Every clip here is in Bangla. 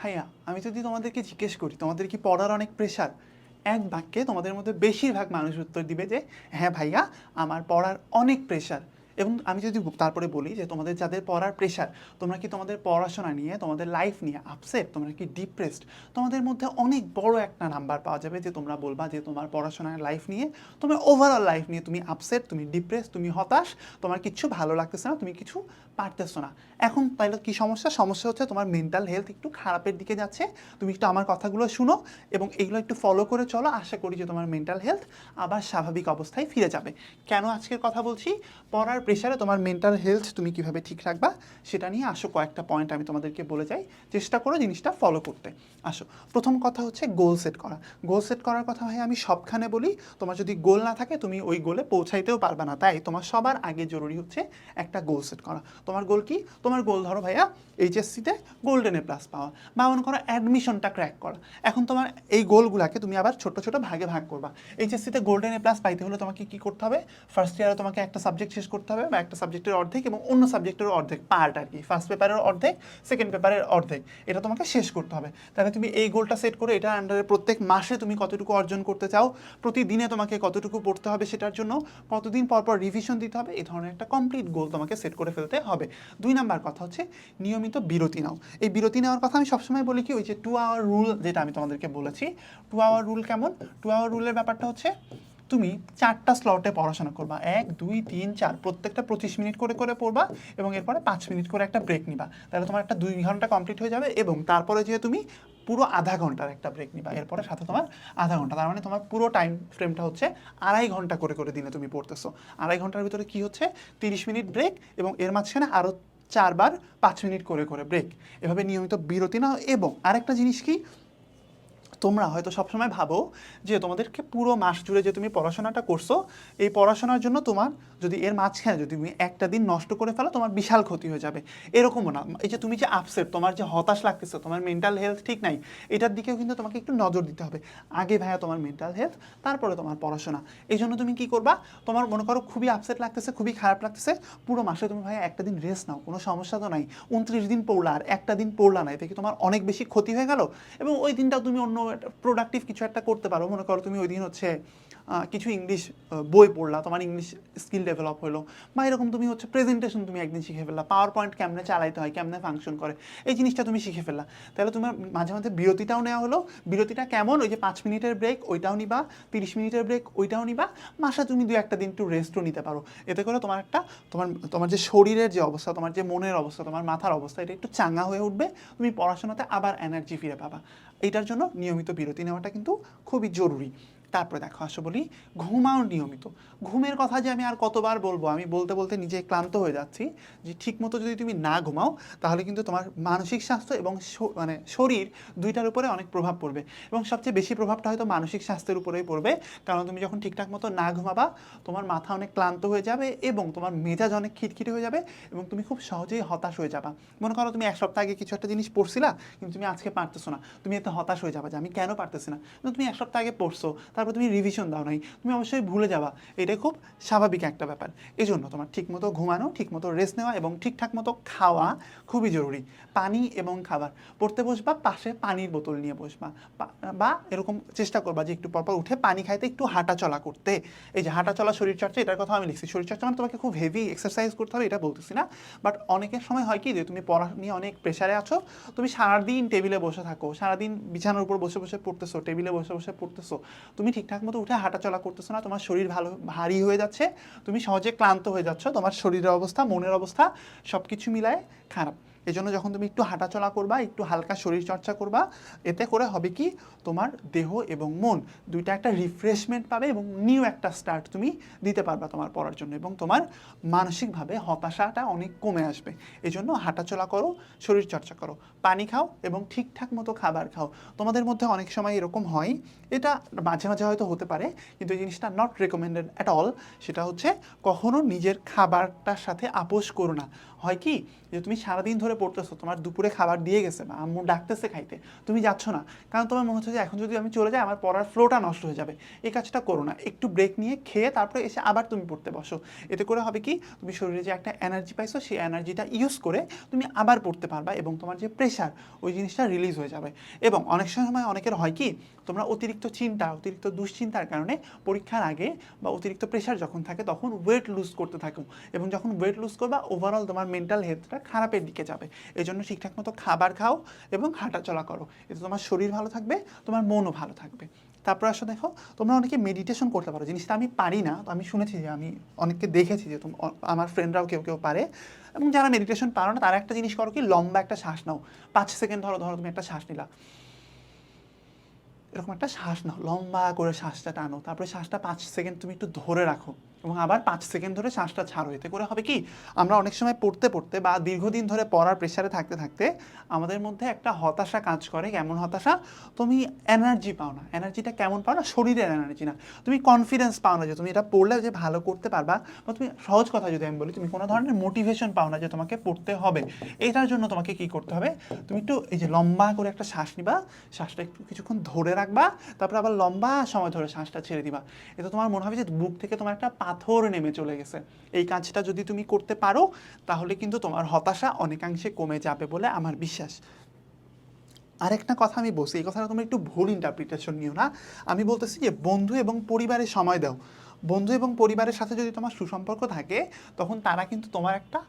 ভাইয়া, আমি যদি তোমাদেরকে জিজ্ঞেস করি, তোমাদের কি পড়ার অনেক প্রেশার এক বাক্যে তোমাদের মধ্যে বেশিরভাগ মানুষ উত্তর দিবে যে হ্যাঁ ভাইয়া, আমার পড়ার অনেক প্রেশার এবং আমি যদি তারপরে বলি যে তোমাদের যাদের পড়ার প্রেশার তোমরা কি তোমাদের পড়াশোনা নিয়ে, তোমাদের লাইফ নিয়ে আপসেট তোমরা কি ডিপ্রেসড তোমাদের মধ্যে অনেক বড় একটা নাম্বার পাওয়া যাবে যে তোমরা বলবা যে তোমার পড়াশোনার লাইফ নিয়ে, তোমার ওভারঅল লাইফ নিয়ে তুমি আপসেট তুমি ডিপ্রেস তুমি হতাশ, তোমার কিছু ভালো লাগতেছে না, তুমি কিছু পারতেছো না। এখন তাহলে কি সমস্যা? সমস্যা হচ্ছে তোমার মেন্টাল হেলথ একটু খারাপের দিকে যাচ্ছে। তুমি একটু আমার কথাগুলো শুনো এবং এগুলো একটু ফলো করে চলো। আশা করি যে তোমার মেন্টাল হেলথ আবার স্বাভাবিক অবস্থায় ফিরে যাবে। কেন আজকের কথা বলছি? পড়ার প্রেশারে তোমার মেন্টাল হেলথ তুমি কীভাবে ঠিক রাখবা, সেটা নিয়ে আসো কয়েকটা পয়েন্ট আমি তোমাদেরকে বলে যাই। চেষ্টা করো জিনিসটা ফলো করতে। আসো। প্রথম কথা হচ্ছে গোল সেট করা। গোল সেট করার কথা ভাই আমি সবখানে বলি, তোমার যদি গোল না থাকে তুমি ওই গোলে পৌঁছাইতেও পারবে না। তাই তোমার সবার আগে জরুরি হচ্ছে একটা গোল সেট করা। তোমার গোল কি? তোমার গোল ধরো ভাইয়া এইচএসসিতে গোল্ডেন এ প্লাস পাওয়া। বা মনে করো অ্যাডমিশনটা ক্র্যাক করা। এখন তোমার এই গোলগুলোকে তুমি আবার ছোট ছোট ভাগে ভাগ করবা। এইচএসসিতে গোল্ডেন এ প্লাস পাইতে হলে তোমাকে কি করতে হবে? ফার্স্ট ইয়ারে তোমাকে একটা সাবজেক্ট শেষ করতে হবে। বা একটা সাবজেক্টের অর্ধেক এবং অন্য সাবজেক্টের অর্ধেক পার্ট আর কি। ফার্স্ট পেপারের অর্ধেক সেকেন্ড পেপারের অর্ধেক। এটা তোমাকে শেষ করতে হবে। তাহলে তুমি এই গোলটা সেট করে এটা আন্ডারে প্রত্যেক মাসে তুমি কতটুকু অর্জন করতে চাও, প্রতিদিনে তোমাকে কতটুকু পড়তে হবে সেটার জন্য, কতদিন পর পর রিভিশন দিতে হবে, এই ধরনের একটা কমপ্লিট গোল তোমাকে সেট করে ফেলতে হবে। দুই নাম্বার কথা হচ্ছে, নিয়মিত বিরতি নাও। এই বিরতি নেওয়ার কথা আমি সবসময় বলি কি, ওই যে টু আওয়ার রুল যেটা আমি তোমাদেরকে বলেছি টু আওয়ার রুল কেমন? টু আওয়ার রুলের ব্যাপারটা হচ্ছে তুমি চারটা স্লটে পড়াশোনা করবা। এক, দুই, তিন, চার, প্রত্যেকটা পঁচিশ মিনিট করে করে পড়বা এবং এরপরে পাঁচ মিনিট করে একটা ব্রেক নিবা। তাহলে তোমার একটা দুই ঘণ্টা কমপ্লিট হয়ে যাবে এবং তারপরে যে তুমি পুরো আধা ঘণ্টার একটা ব্রেক নিবা। এরপরে সাথে তোমার আধা ঘণ্টা, তার মানে তোমার পুরো টাইম ফ্রেমটা হচ্ছে আড়াই ঘণ্টা করে করে দিনে তুমি পড়তেছো। আড়াই ঘণ্টার ভিতরে কি হচ্ছে? তিরিশ মিনিট ব্রেক এবং এর মাঝখানে আরও চারবার পাঁচ মিনিট করে করে ব্রেক এভাবে নিয়মিত বিরতি নাও এবং আরেকটা জিনিস কি? তোমরা হয়তো সবসময় ভাবো যে তোমাদেরকে পুরো মাস জুড়ে যে তুমি পড়াশোনাটা করছ, এই পড়াশোনার জন্য তোমার যদি এর মাঝখানে যদি তুমি একটা দিন নষ্ট করে ফেলো, তোমার বিশাল ক্ষতি হয়ে যাবে। এরকমও না। এই যে তুমি যে আপসেট তোমার যে হতাশ লাগতেছে, তোমার মেন্টাল হেলথ ঠিক নাই, এটার দিকেও কিন্তু তোমাকে একটু নজর দিতে হবে। আগে ভাইয়া তোমার মেন্টাল হেলথ তারপরে তোমার পড়াশোনা। এই জন্য তুমি কি করবা? তোমার মনে করো খুবই আপসেট লাগতেছে, খুবই খারাপ লাগতেছে, পুরো মাসে তুমি ভাইয়া একটা দিন রেস্ট নাও, কোনো সমস্যা তো নাই। উনত্রিশ দিন পড়লা, আর একটা দিন পড়লা না, এতে তোমার অনেক বেশি ক্ষতি হয়ে গেল? এবং ওই দিনটাও তুমি অন্য প্রোডাক্টিভ কিছু একটা করতে পারো। মনে করো তুমি ওই দিন হচ্ছে কিছু ইংলিশ বই পড়লা, তোমার ইংলিশ স্কিল ডেভেলপ হলো, বা এরকম তুমি হচ্ছে প্রেজেন্টেশন তুমি একদিন শিখে ফেললা পাওয়ার পয়েন্ট কেমনে চালাইতে হয়, কেমনে ফাংশন করে, এই জিনিসটা তুমি শিখে ফেললা। তাহলে তোমার মাঝে মাঝে বিরতিটাও নেওয়া হলো, বিরতিটা কেমন? ওই যে পাঁচ মিনিটের ব্রেক ওইটাও নিবা, তিরিশ মিনিটের ব্রেক ওইটাও নিবা মাসে তুমি দু একটা দিন একটু রেস্টও নিতে পারো। এতে করে তোমার একটা, তোমার তোমার যে শরীরের যে অবস্থা, তোমার যে মনের অবস্থা, তোমার মাথার অবস্থা, এটা একটু চাঙ্গা হয়ে উঠবে, তুমি পড়াশোনাতে আবার এনার্জি ফিরে পাবা। এইটার জন্য নিয়মিত বিরতি নেওয়াটা কিন্তু খুবই জরুরি। তারপরে দেখো আসো বলি, ঘুমাও নিয়মিত। ঘুমের কথা যে আমি আর কতবার বলব, আমি বলতে বলতে নিজে ক্লান্ত হয়ে যাচ্ছি যে ঠিকমতো যদি তুমি না ঘুমাও, তাহলে কিন্তু তোমার মানসিক স্বাস্থ্য এবং মানে শরীর দুইটার উপরে অনেক প্রভাব পড়বে। এবং সবচেয়ে বেশি প্রভাবটা হয়তো মানসিক স্বাস্থ্যের উপরেই পড়বে। কারণ তুমি যখন ঠিকঠাক মতো না ঘুমাবা, তোমার মাথা অনেক ক্লান্ত হয়ে যাবে এবং তোমার মেজাজ অনেক খিটখিটে হয়ে যাবে এবং তুমি খুব সহজেই হতাশ হয়ে যাবা। মনে করো তুমি এক সপ্তাহ আগে কিছু একটা জিনিস পড়ছিলা, কিন্তু তুমি আজকে পারতেছো না। তুমি এতে হতাশ হয়ে যাবা যে আমি কেন পারতেছি না? তুমি এক সপ্তাহ আগে পড়ছো তারপর তুমি রিভিশন দাও নাই, তুমি অবশ্যই ভুলে যাবা। এটা খুব স্বাভাবিক একটা ব্যাপার। এই জন্য তোমার ঠিকমতো ঘুমানো, ঠিকমতো রেস্ট নেওয়া এবং ঠিকঠাক মতো খাওয়া খুবই জরুরি। পানি এবং খাবার। পড়তে বসবা, পাশে পানির বোতল নিয়ে বসবা। বা এরকম চেষ্টা করবা যে একটু পরপর উঠে পানি খাইতে একটু হাঁটা চলা করতে। এই যে হাঁটা চলা শরীর চর্চা, এটার কথা আমি লিখছি। শরীর চর্চা মানে তোমাকে খুব হেভি এক্সারসাইজ করতে হবে, এটা বলতেছি না। বাট অনেকের সময় হয় কি যে তুমি পড়া নিয়ে অনেক প্রেশারে আছো, তুমি সারাদিন টেবিলে বসে থাকো, সারাদিন বিছানার উপর বসে বসে পড়তেছো টেবিলে বসে বসে পড়তেছো। তুমি ঠিকঠাক মতো উঠে হাঁটাচলা করতেছো না, তোমার শরীর ভালো, ভারী হয়ে যাচ্ছে, তুমি সহজে ক্লান্ত হয়ে যাচ্ছ, তোমার শরীরের অবস্থা, মনের অবস্থা সব কিছু মিলায় খারাপ। এই জন্য যখন তুমি একটু হাঁটাচলা করবা, একটু হালকা শরীর চর্চা করবা, এতে করে হবে কি? তোমার দেহ এবং মন দুইটা একটা রিফ্রেশমেন্ট পাবে এবং নিউ একটা স্টার্ট তুমি দিতে পারবা তোমার পড়ার জন্য এবং তোমার মানসিকভাবে হতাশাটা অনেক কমে আসবে। এই জন্য হাঁটাচলা করো, শরীর চর্চা করো, পানি খাও এবং ঠিকঠাক মতো খাবার খাও। তোমাদের মধ্যে অনেক সময় এরকম হয়, এটা মাঝে মাঝে হয়তো হতে পারে, কিন্তু এই জিনিসটা নট রেকমেন্ডেড অ্যাট অল সেটা হচ্ছে কখনো নিজের খাবারটার সাথে আপোষ করো না। হয় কি? যে তুমি সারাদিন ধরে ধরে পড়তেছো, তোমার দুপুরে খাবার দিয়ে গেছে বা আম্মু ডাকতেছে খাইতে, তুমি যাচ্ছ না। কারণ তোমার মনে হচ্ছে যে এখন যদি আমি চলে যাই, আমার পড়ার ফ্লোটা নষ্ট হয়ে যাবে। এই কাজটা করো না, একটু ব্রেক নিয়ে খেয়ে তারপরে এসে আবার তুমি পড়তে বসো। এতে করে হবে কি, তুমি শরীরে যে একটা এনার্জি পাইছো, সেই এনার্জিটা ইউজ করে তুমি আবার পড়তে পারবা এবং তোমার যে প্রেশার ওই জিনিসটা রিলিজ হয়ে যাবে। এবং অনেক সময় অনেকের হয় কি, তোমরা অতিরিক্ত চিন্তা, অতিরিক্ত দুশ্চিন্তার কারণে পরীক্ষার আগে বা অতিরিক্ত প্রেশার যখন থাকে, তখন ওয়েট লুজ করতে থাকো। এবং যখন ওয়েট লুজ করবা ওভারঅল তোমার মেন্টাল হেলথটা খারাপের দিকে যাবে। এই জন্য ঠিকঠাক মতো খাবার খাও এবং হাঁটাচলা করো। এতে তোমার শরীর ভালো থাকবে, তোমার মনও ভালো থাকবে। তারপর আসো দেখো, তোমরা অনেকে মেডিটেশন করতে পারো। জিনিসটা আমি পারি না, তো আমি শুনেছি যে, আমি অনেককে দেখেছি যে আমার ফ্রেন্ডরাও কেউ কেউ পারে। এবং যারা মেডিটেশন পারো না, তারা একটা জিনিস করো কি, লম্বা একটা শ্বাস নাও। পাঁচ সেকেন্ড ধরো ধরো তুমি একটা শ্বাস নিলা। এরকম একটা শ্বাস নাও, লম্বা করে শ্বাসটা টানো। তারপরে শ্বাসটা পাঁচ সেকেন্ড তুমি একটু ধরে রাখো। এবং আবার পাঁচ সেকেন্ড ধরে শ্বাসটা ছাড়ো, এতে করে হবে কি, আমরা অনেক সময় পড়তে পড়তে বা দীর্ঘদিন ধরে পড়ার প্রেশারে থাকতে থাকতে আমাদের মধ্যে একটা হতাশা কাজ করে। কেমন হতাশা? তুমি এনার্জি পাও না। এনার্জিটা কেমন পাও না? শরীরের এনার্জি না। তুমি কনফিডেন্স পাও না যে তুমি এটা পড়লে যে ভালো করতে পারবা বা তুমি, সহজ কথা যদি আমি বলি, তুমি কোনো ধরনের মোটিভেশন পাও না যে তোমাকে পড়তে হবে। এটার জন্য তোমাকে কি করতে হবে? তুমি একটু এই যে লম্বা করে একটা শ্বাস নিবা। শ্বাসটা একটু কিছুক্ষণ ধরে রাখবা। তারপর আবার লম্বা সময় ধরে শ্বাসটা ছেড়ে দিবা। এতে তোমার মনে হবে যে বুক থেকে তোমার একটা পাথর নেমে চলে গেছে। এই কাজটা যদি তুমি করতে পারো, তাহলে কিন্তু তোমার হতাশা অনেকাংশে কমে যাবে বলে আমার বিশ্বাস। আরেকটা কথা আমি বলছি, এই কথাটা তুমি একটু ভুল ইন্টারপ্রিটেশন নিও না। আমি বলতেছি যে, বন্ধু এবং পরিবারের সময় দাও। বন্ধু এবং পরিবারের সাথে যদি তোমার সুসম্পর্ক থাকে, তখন তারা কিন্তু তোমার একটা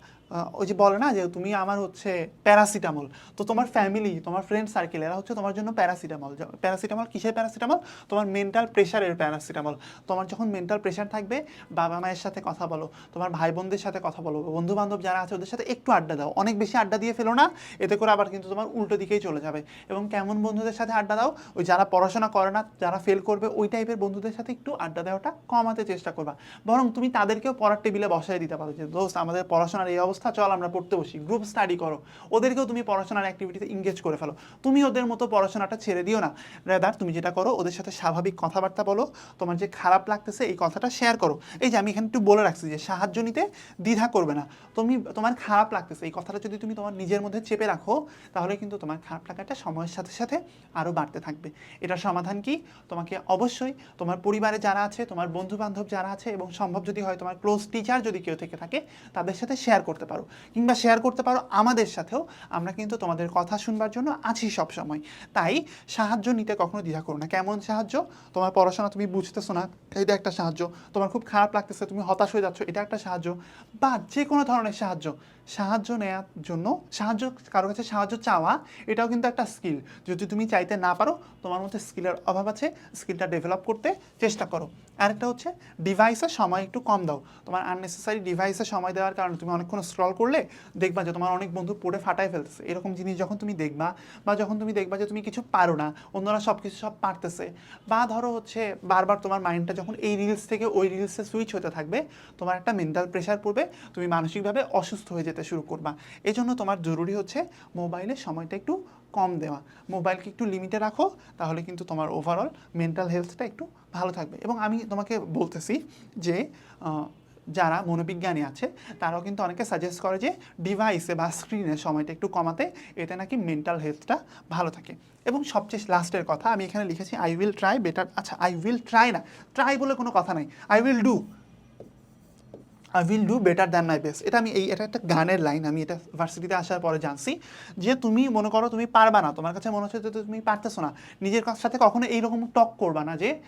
ওই যে বলে না যে তুমি আমার হচ্ছে প্যারাসিটামল। তো তোমার ফ্যামিলি তোমার ফ্রেন্ড সার্কেল এরা হচ্ছে তোমার জন্য প্যারাসিটামল। প্যারাসিটামল কিসের প্যারাসিটামল? তোমার মেন্টাল প্রেশারের প্যারাসিটামল। তোমার যখন মেন্টাল প্রেশার থাকবে, বাবা মায়ের সাথে কথা বলো, তোমার ভাই বোনদের সাথে কথা বলো বন্ধু বান্ধব যারা আছে ওদের সাথে একটু আড্ডা দাও। অনেক বেশি আড্ডা দিয়ে ফেলো না, এতে করে আবার কিন্তু তোমার উল্টো দিকেই চলে যাবে। এবং কেমন বন্ধুদের সাথে আড্ডা দাও, ওই যারা পড়াশোনা করে না, যারা ফেল করবে, ওই টাইপের বন্ধুদের সাথে একটু আড্ডা দেওয়াটা কমাতে চেষ্টা করবা। বরং তুমি তাদেরকেও পড়ার টেবিলে বসাই দিতে পারো যে, দোস্ত, আমাদের পড়াশোনার এই অবস্থা চল আমরা পড়তে বসি। গ্রুপ স্টাডি করো। ওদেরকেও তুমি পড়াশোনার অ্যাক্টিভিটিতে এঙ্গেজ করে ফেলো। তুমি ওদের মতো পড়াশোনাটা ছেড়ে দিও না। রেদার তুমি যেটা করো, ওদের সাথে স্বাভাবিক কথাবার্তা বলো, তোমার যে খারাপ লাগতেছে, এই কথাটা শেয়ার করো। এই যে আমি এখানে একটু বলে রাখছি যে, সাহায্য নিতে দ্বিধা করবে না। তুমি, তোমার খারাপ লাগতেছে, এই কথাটা যদি তুমি তোমার নিজের মধ্যে চেপে রাখো, তাহলে কিন্তু তোমার খারাপ লাগাটা সময়ের সাথে সাথে আরও বাড়তে থাকবে। এটার সমাধান কি? তোমাকে অবশ্যই তোমার পরিবারে যারা আছে, তোমার বন্ধু বান্ধব যারা আছে, এবং সম্ভব যদি হয় তোমার ক্লোজ টিচার যদি কেউ থেকে থাকে, তাদের সাথে শেয়ার করতে কিংবা শেয়ার করতে পারো আমাদের সাথেও। আমরা কিন্তু তোমাদের কথা শুনবার জন্য আছি সব সময় তাই সাহায্য নিতে কখনো দ্বিধা করো না। কেমন সাহায্য? তোমার পড়াশোনা তুমি বুঝতেছো না, এটা একটা সাহায্য। তোমার খুব খারাপ লাগতেছে, তুমি হতাশ হয়ে যাচ্ছ, এটা একটা সাহায্য। বা যে কোনো ধরনের সাহায্য। সাহায্য নেওয়ার জন্য, সাহায্য, কারও কাছে সাহায্য চাওয়া, এটাও কিন্তু একটা স্কিল যদি তুমি চাইতে না পারো, তোমার মধ্যে স্কিলের অভাব আছে। স্কিলটা ডেভেলপ করতে চেষ্টা করো। আরেকটা হচ্ছে ডিভাইসে সময় একটু কম দাও। তোমার আননেসেসারি ডিভাইসে সময় দেওয়ার কারণে তুমি অনেকক্ষণ স্ক্রল করলে দেখবা যে তোমার অনেক বন্ধু পড়ে ফাটায় ফেলতেছে। এরকম জিনিস যখন তুমি দেখবা বা যখন তুমি দেখবা যে তুমি কিছু পারো না, অন্যরা সব কিছু সব পারতেছে বা ধরো হচ্ছে বারবার তোমার মাইন্ডটা যখন এই রিলস থেকে ওই রিলসে সুইচ হতে থাকবে, তোমার একটা মেন্টাল প্রেশার পড়বে, তুমি মানসিকভাবে অসুস্থ হয়ে যেতে শুরু করবা। এই জন্য তোমার জরুরি হচ্ছে মোবাইলে সময়টা একটু কম দেওয়া। মোবাইলকে একটু লিমিটে রাখো, তাহলে কিন্তু তোমার ওভারঅল মেন্টাল হেলথটা একটু ভালো থাকবে। এবং আমি তোমাকে বলতেছি যে যারা মনোবিজ্ঞানী আছে, তারাও কিন্তু অনেকে সাজেস্ট করে যে ডিভাইসে বা স্ক্রিনে সময়টা একটু কমাতে এতে নাকি মেন্টাল হেলথটা ভালো থাকে। এবং সবচেয়ে লাস্টের কথা আমি এখানে লিখেছি আই উইল ট্রাই বেটার আচ্ছা আই উইল ট্রাই না ট্রাই বলে কোনো কথা নাই। I will do I will do better than my best এটা আমি এই, এটা একটা গানের লাইন আমি এটা ভার্সিটিতে আসার পরে জানছি যে তুমি মনে করো তুমি পারবা না, তোমার কাছে মনে হচ্ছে যে তুমি পারতেছো না, নিজের কাছ- সাথে কখনো এইরকম টক করবা না যে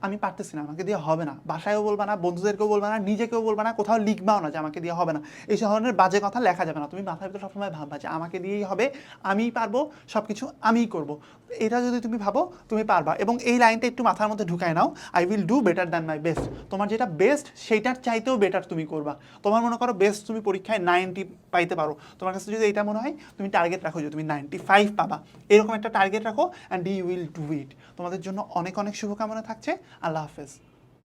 আমি পারতেছি না, আমাকে দিয়ে হবে না, বাসায়ও বলবা না, বন্ধুদেরকেও বলবা না, নিজেকেও বলবা না, কোথাও লিখবাও না যে আমাকে দিয়ে হবে না। এই ধরনের বাজে কথা লেখা যাবে না। তুমি মাথার ভিতরে সবসময় ভাববা যে আমাকে দিয়েই হবে, আমিই পারব সব কিছু আমিই করব। এটা যদি তুমি ভাবো, তুমি পারবা। এবং এই লাইনটা একটু মাথার মধ্যে ঢুকায় নাও I will do better than my best তোমার যেটা বেস্ট সেইটার চাইতেও বেটার তুমি করবা। তোমার মনে করো বেস্ট তুমি পরীক্ষায় নাইনটি পাইতে পারো। তোমার কাছে যদি এটা মনে হয়, তুমি টার্গেট রাখো যে তুমি নাইনটি ফাইভ পাবা। এরকম একটা টার্গেট রাখো and you will do it তোমাদের জন্য অনেক অনেক শুভকামনা থাকছে। আল্লাহ হাফেজ।